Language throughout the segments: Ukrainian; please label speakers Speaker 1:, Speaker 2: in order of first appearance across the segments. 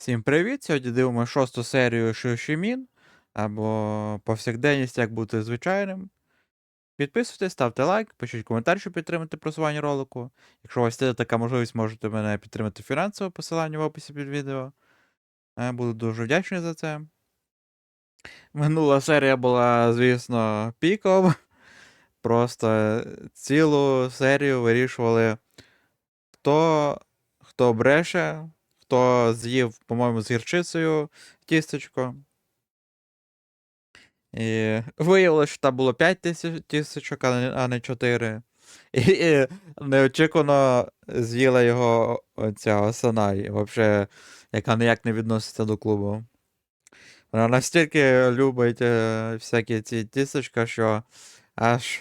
Speaker 1: Всім привіт! Сьогодні дивимося шосту серію Шишимін або Повсякденність, як бути звичайним. Підписуйтесь, ставте лайк, пишіть коментар, щоб підтримати просування ролику. Якщо у вас є така можливість, можете мене підтримати фінансово, посилання в описі під відео. Е, Буду дуже вдячний за це. Минула серія була, звісно, піком. Просто цілу серію вирішували, хто, хто бреше, хто з'їв, по-моєму, з гірчицею тістечко. І виявилося, що там було 5 тисяч тістечок, а не, 4. І, і неочікувано з'їла його оця Осанай, вообще, яка ніяк не відноситься до клубу. Вона настільки любить е, всякі ці тістечка, що аж,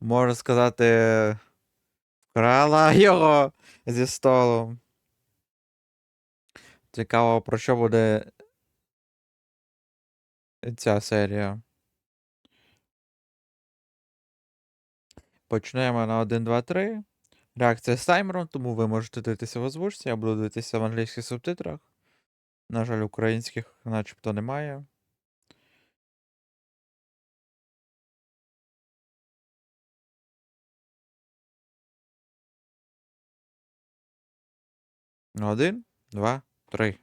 Speaker 1: можна сказати, вкрала його зі столу. Цікаво, про що буде ця серія. Почнемо на 1, 2, 3. Реакція з тому ви можете дивитися в озвучці, я буду дивитися в англійських субтитрах. На жаль, українських начебто немає. Один, два, три.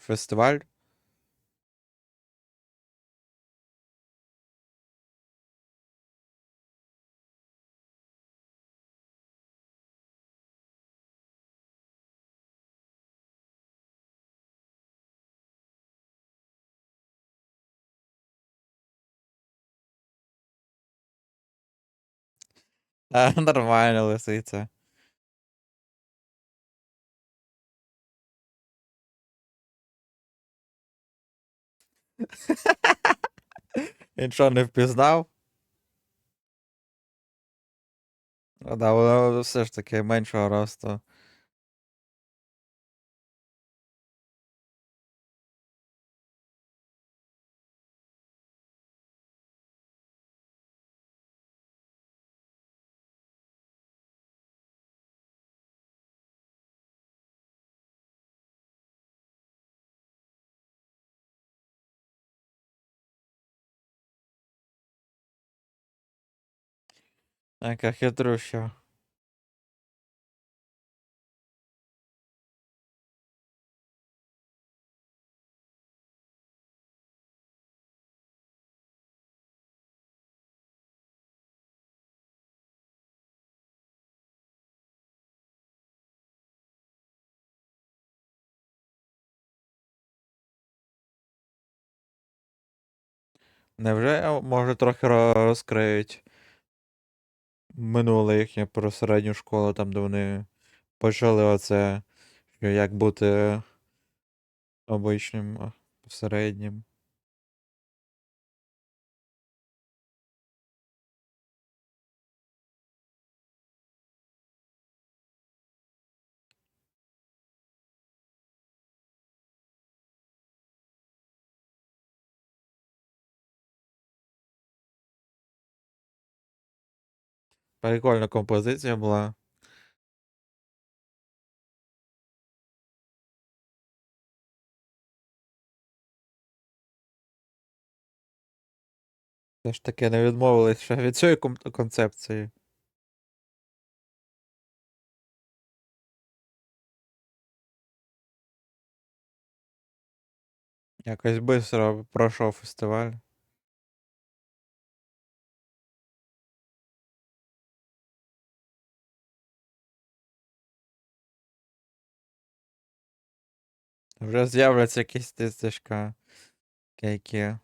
Speaker 1: Фестиваль. А, нормально, лисиця. Він що, не впізнав? Ну да, воно все ж таки меншого росту. Яка хитрюща. Невже може трохи ро- розкриють минуле їхнє про середню школу, там, де вони почали оце, що як бути обичним середнім. Прикольна композиція була. Все ж таки не відмовились ще від цієї кон- концепції. Якось швидко пройшов фестиваль. Вже з'являться якісь тістечка, які.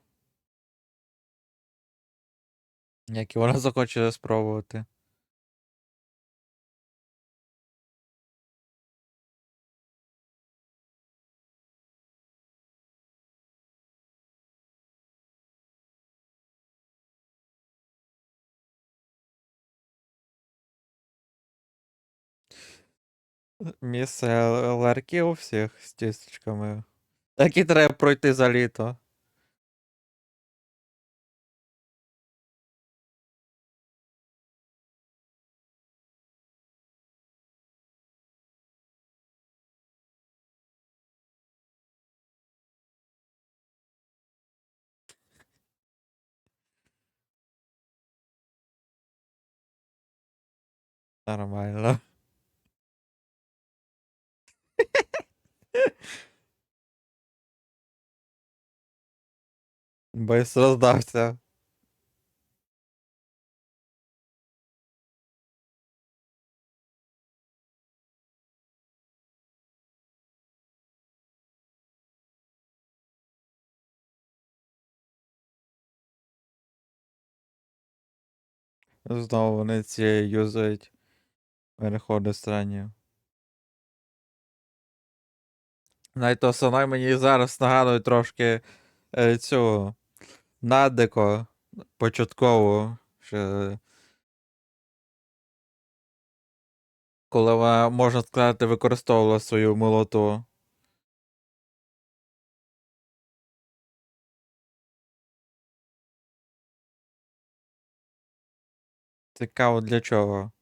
Speaker 1: Які вона захоче спробувати. Місце л- ларків у всіх з тістечками. Які треба пройти за літо. Нормально. Быстро здався. Знову вони ці юзають переходи странні. Навіть саме мені зараз нагадує трошки е, цю надеко початкову. Ще, коли вона, можна сказати, використовувала свою милоту. Цікаво для чого.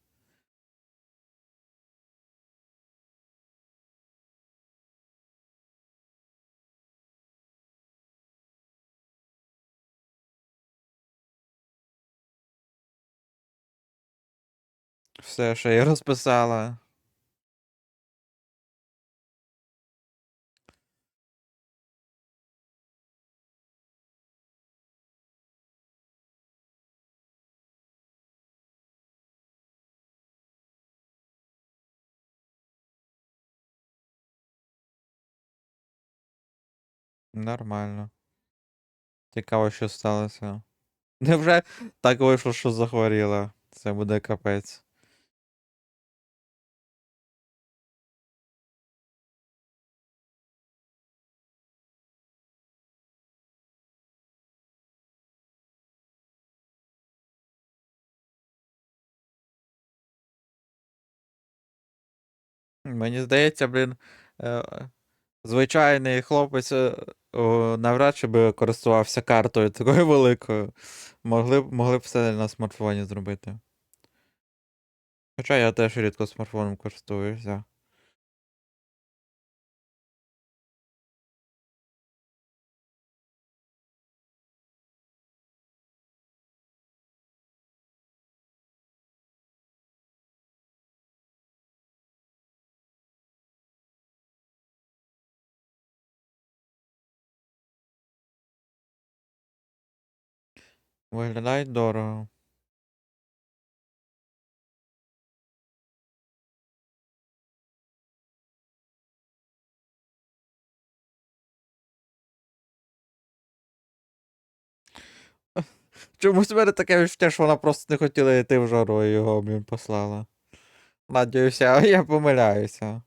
Speaker 1: Все, що я розписала. Нормально. Цікаво, що сталося. Невже так вийшло, що захворіла? Це буде капець. Мені здається, блін, е, звичайний хлопець е, навряд чи би користувався картою такою великою. Могли, могли б все на смартфоні зробити. Хоча я теж рідко смартфоном користуюся. Виглядає дорого. Чомусь в мене таке відчуття, що вона просто не хотіла йти в жару і його блін, послала. Надіюся, я помиляюся.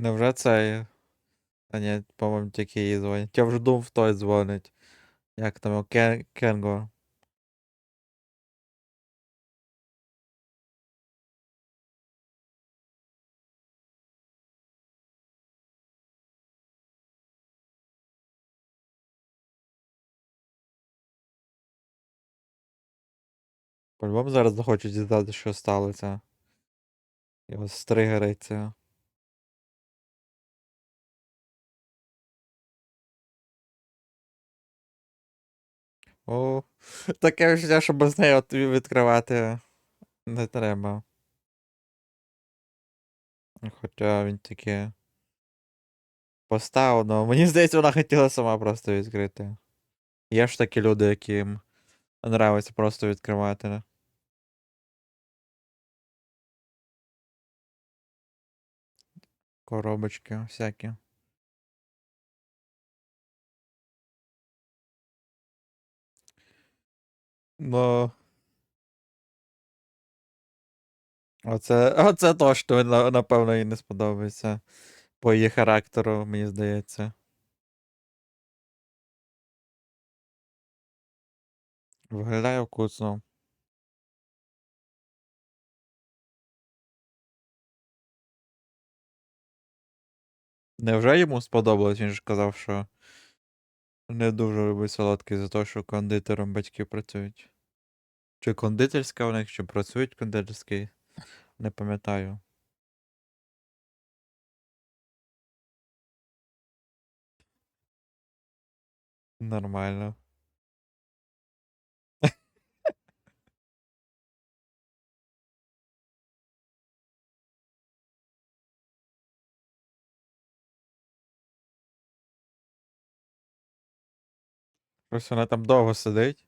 Speaker 1: Невже це. А ні, по-моєму, тільки їй дзвонять. Я вже думав, той дзвонить. Як там? Кен... Кенго. По-любому зараз захочуть дізнати, що сталося. Його стригериться. О, таке відчуття, що без неї от відкривати не треба. Хоча він таки поставив, але мені здається, вона хотіла сама просто відкрити. Є ж такі люди, яким нравиться просто відкривати. Коробочки всякі. Ну. Оце, оце точно, на- напевно, їй не сподобається. По її характеру, мені здається. Виглядає вкусно. Невже йому сподобалось? Він ж казав, що не дуже любить солодкий за те, що кондитером батьки працюють. Чи кондитерська у них, чи працюють кондитерський, не пам'ятаю. Нормально. Щось вона там довго сидить.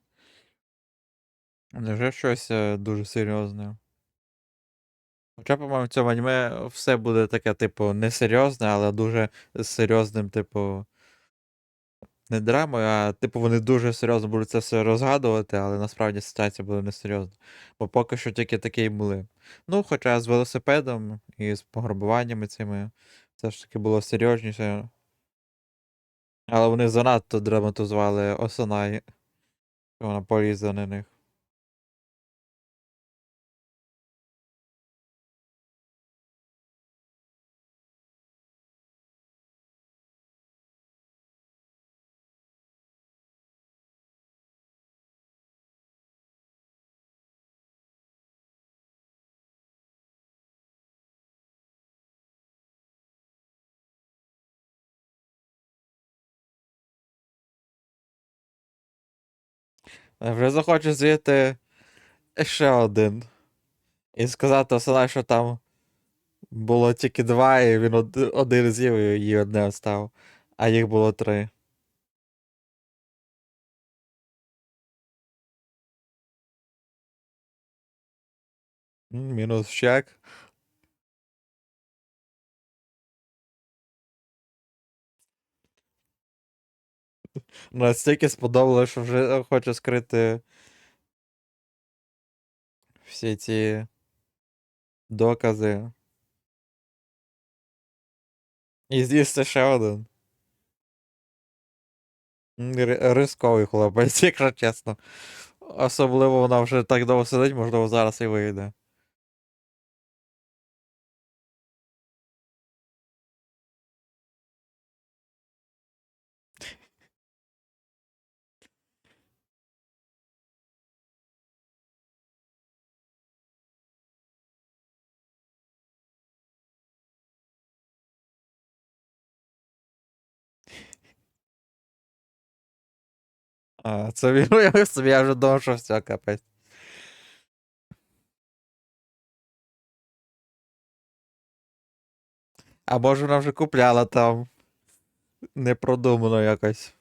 Speaker 1: Невже щось е, дуже серйозне. Хоча, по-моєму, в цьому аніме все буде таке, типу, несерйозне, але дуже з серйозним, типу. Не драмою, а типу вони дуже серйозно будуть це все розгадувати, але насправді ситуація буде несерйозна. Бо поки що тільки такі й були. Ну, хоча з велосипедом і з пограбуваннями цими все ж таки було серйозніше. Але вони занадто драматизували що Вона полізла на них. Вже захочу звідти ще один. І сказати Осанай, що там було тільки два, і він од- один з'їв і одне остав. А їх було три. Мінус чек. Настільки сподобалося, що вже хочу скрити всі ці докази. І з'їсти ще один. Рисковий хлопець, якщо чесно. Особливо вона вже так довго сидить, можливо, зараз і вийде. А, це він уявив собі, я вже думав, що все, капець. А може вона вже купляла там. Непродумано якось.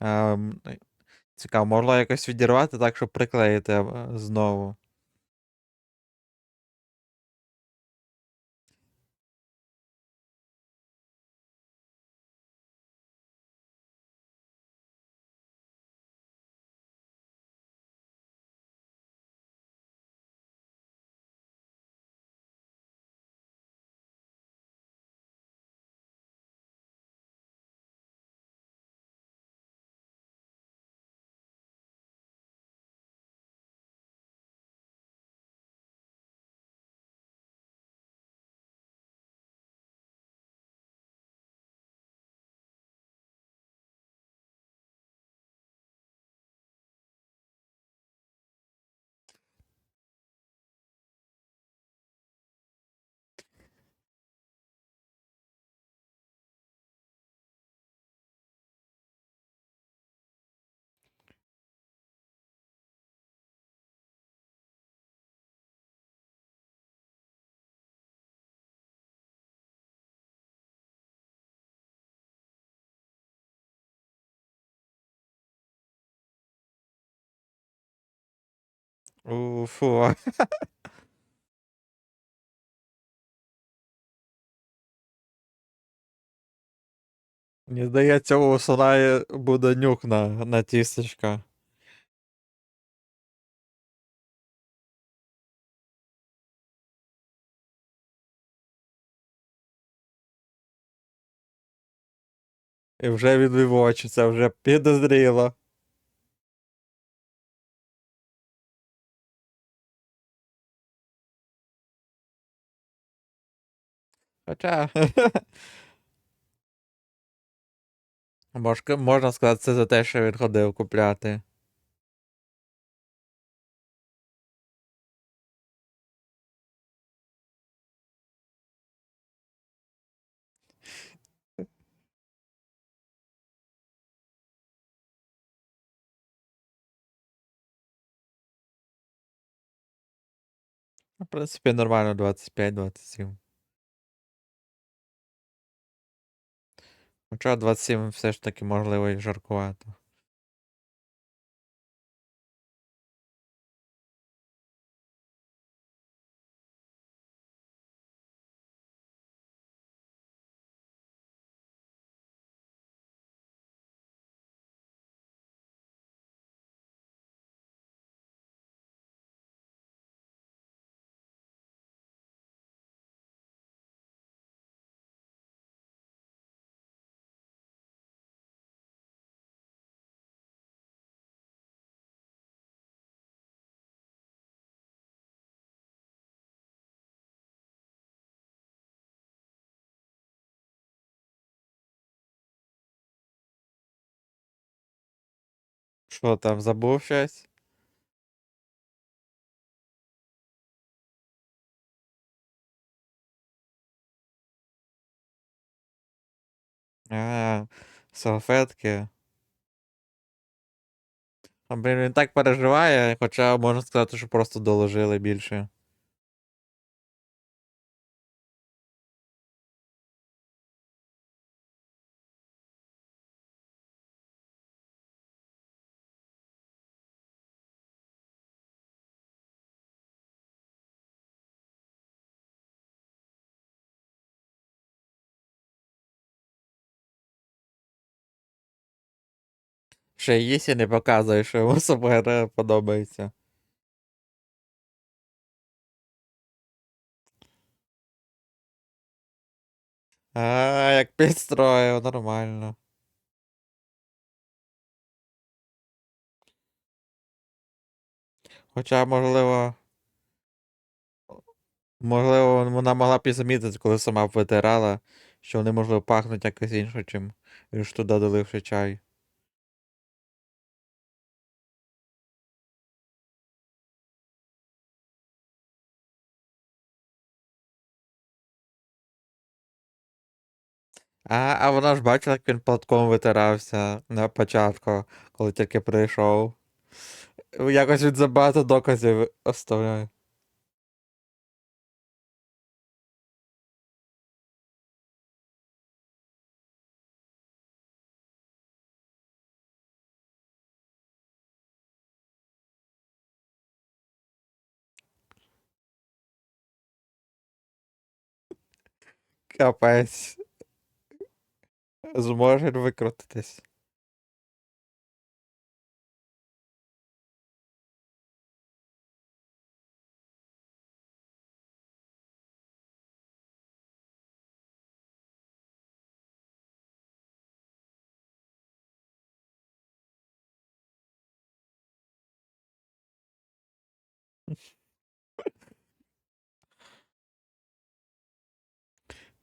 Speaker 1: Ем, цікаво, можна якось відірвати так, щоб приклеїти е, знову. Фу. Мені здається, у Солаї буде нюк на, на тістечка. І вже відвів очі, це вже підозріло. Хоча. Можка- Можна сказати, це за те, що він ходив купляти. Ну, В принципі, нормально 25-27. Хоча 27 все ж таки можливо і жаркувато. Що там, забув щось? А, салфетки. А, блін, він так переживає, хоча можна сказати, що просто доложили більше. Ще їсть і не показує, що йому СМР подобається. А, як підстроїв, нормально. Хоча, можливо. Можливо, вона могла б коли сама витирала, що вони, можливо, пахнуть якось інше, чим туди доливши чай. А, а вона ж бачила, як він платком витирався на початку, коли тільки прийшов. Якось він забагато доказів оставляє. Капець. Зможе викрутитись.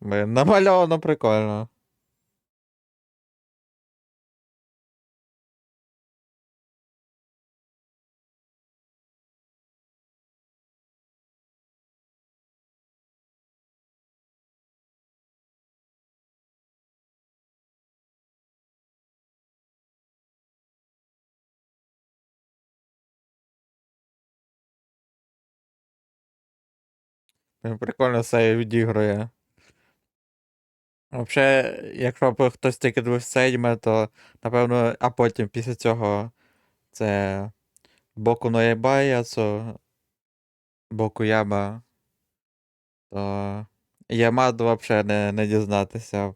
Speaker 1: Намальовано прикольно. Прикольно все відігрує. Взагалі, якщо б хтось тільки дивився сейдьме, то напевно, а потім після цього це Боку Ноябая, це Боку Яба, то Ямаду взагалі не, не дізнатися.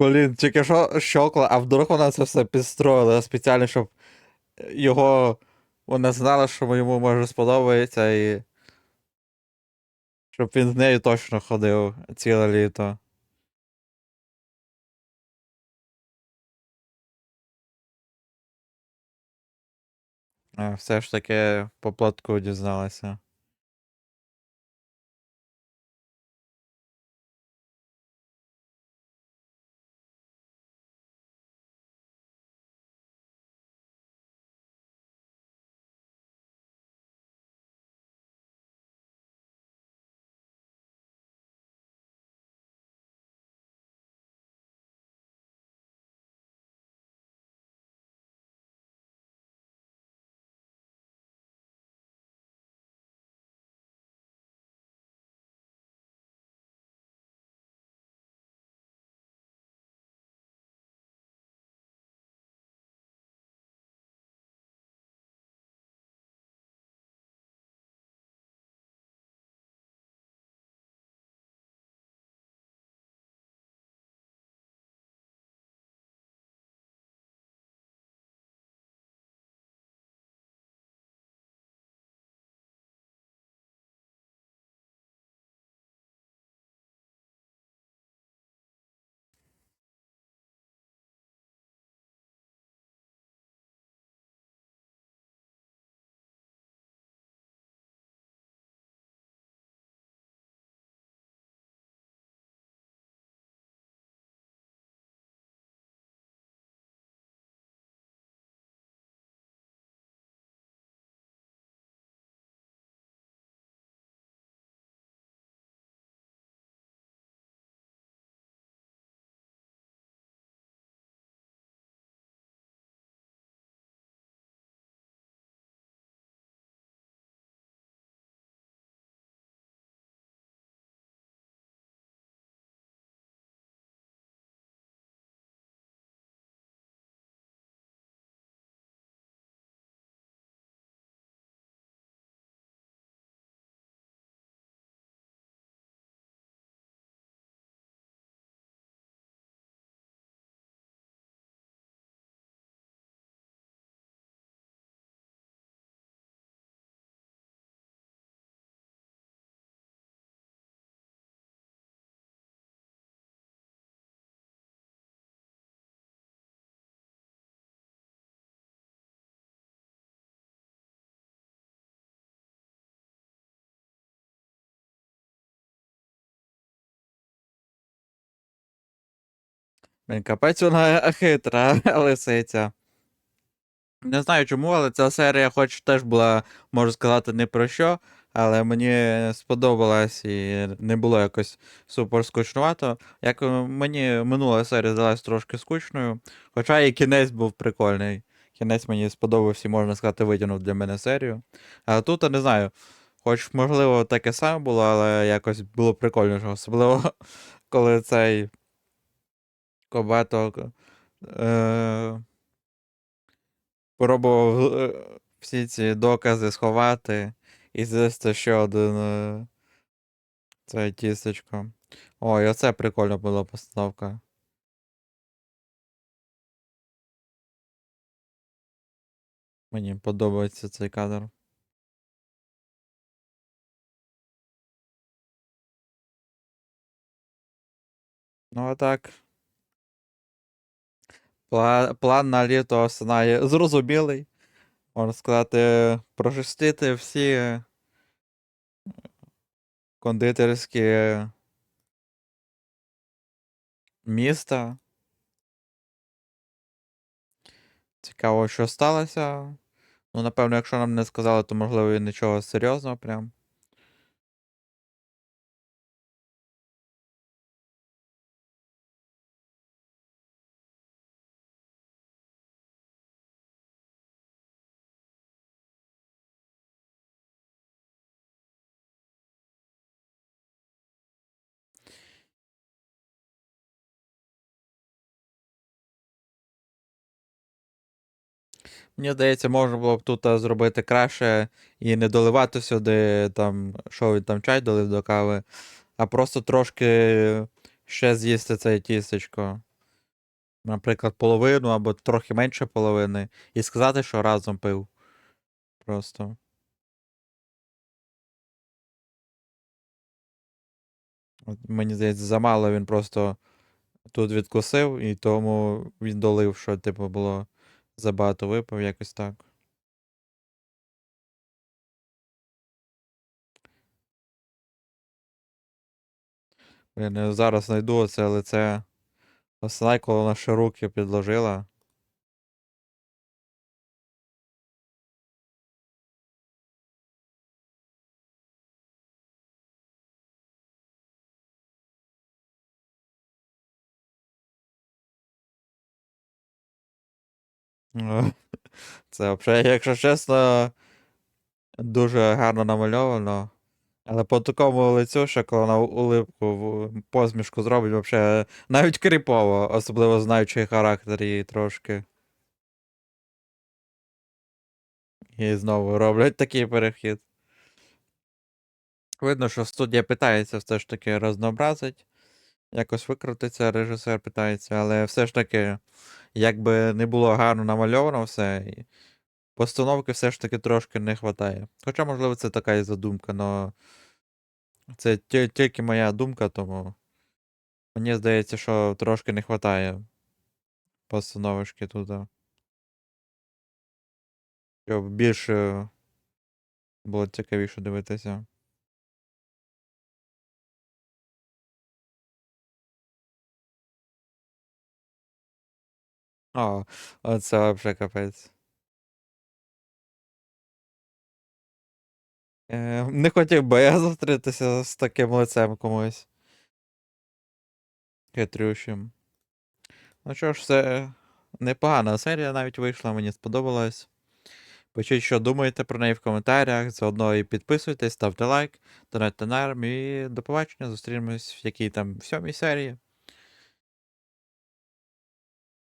Speaker 1: Блін, тільки що щокла, а вдруг вона це все підстроїла спеціально, щоб його. Вона знала, що йому може сподобається, і. Щоб він з нею точно ходив ціле літо. А, все ж таки по платку дізналася. Капець вона хитра, лисиця. Не знаю чому, але ця серія, хоч теж була, можу сказати, не про що, але мені сподобалась і не було якось супер скучнувато. Як е, мені минула серія здалась трошки скучною, хоча і кінець був прикольний. Кінець мені сподобався, можна сказати, витягнув для мене серію. А тут, я не знаю, хоч, можливо, таке саме було, але якось було прикольніше, особливо, коли цей Кобето. Е- Пробував е, всі ці докази сховати і звести ще один е, це тістечко. Ой, оце прикольно була постановка. Мені подобається цей кадр. Ну а так. Пла- План на літо Осинає зрозумілий. Можна сказати, прожестити всі кондитерські міста. Цікаво, що сталося. Ну, напевно, якщо нам не сказали, то можливо і нічого серйозного прям. Мені здається, можна було б тут зробити краще і не доливати сюди, там, що він там чай долив до кави, а просто трошки ще з'їсти це тістечко. Наприклад, половину або трохи менше половини. І сказати, що разом пив. Просто. От, мені здається, замало він просто тут відкусив, і тому він долив, що, типу, було забагато випив, якось так. Я зараз знайду оце лице. Останай, коли вона ще руки підложила. Це взагалі, якщо чесно, дуже гарно намальовано. Але по такому лицю, що коли вона улипку, посмішку зробить, взагалі навіть кріпово, особливо знаючи характер її трошки. І знову роблять такий перехід. Видно, що студія питається все ж таки разнообразить. Якось викрутиться, режисер питається, але все ж таки, якби не було гарно намальовано все, постановки все ж таки трошки не вистачає. Хоча, можливо, це така і задумка, але це тільки моя думка, тому мені здається, що трошки не вистачає постановочки туди. Щоб більше було цікавіше дивитися. О, оце взагалі капець. Е, не хотів би я зустрітися з таким лицем комусь. Хитрющим. Ну що ж, це непогана серія навіть вийшла, мені сподобалось. Пишіть, що думаєте про неї в коментарях. Заодно і підписуйтесь, ставте лайк, донайте на армію і до побачення. Зустрінемось в якій там сьомій серії.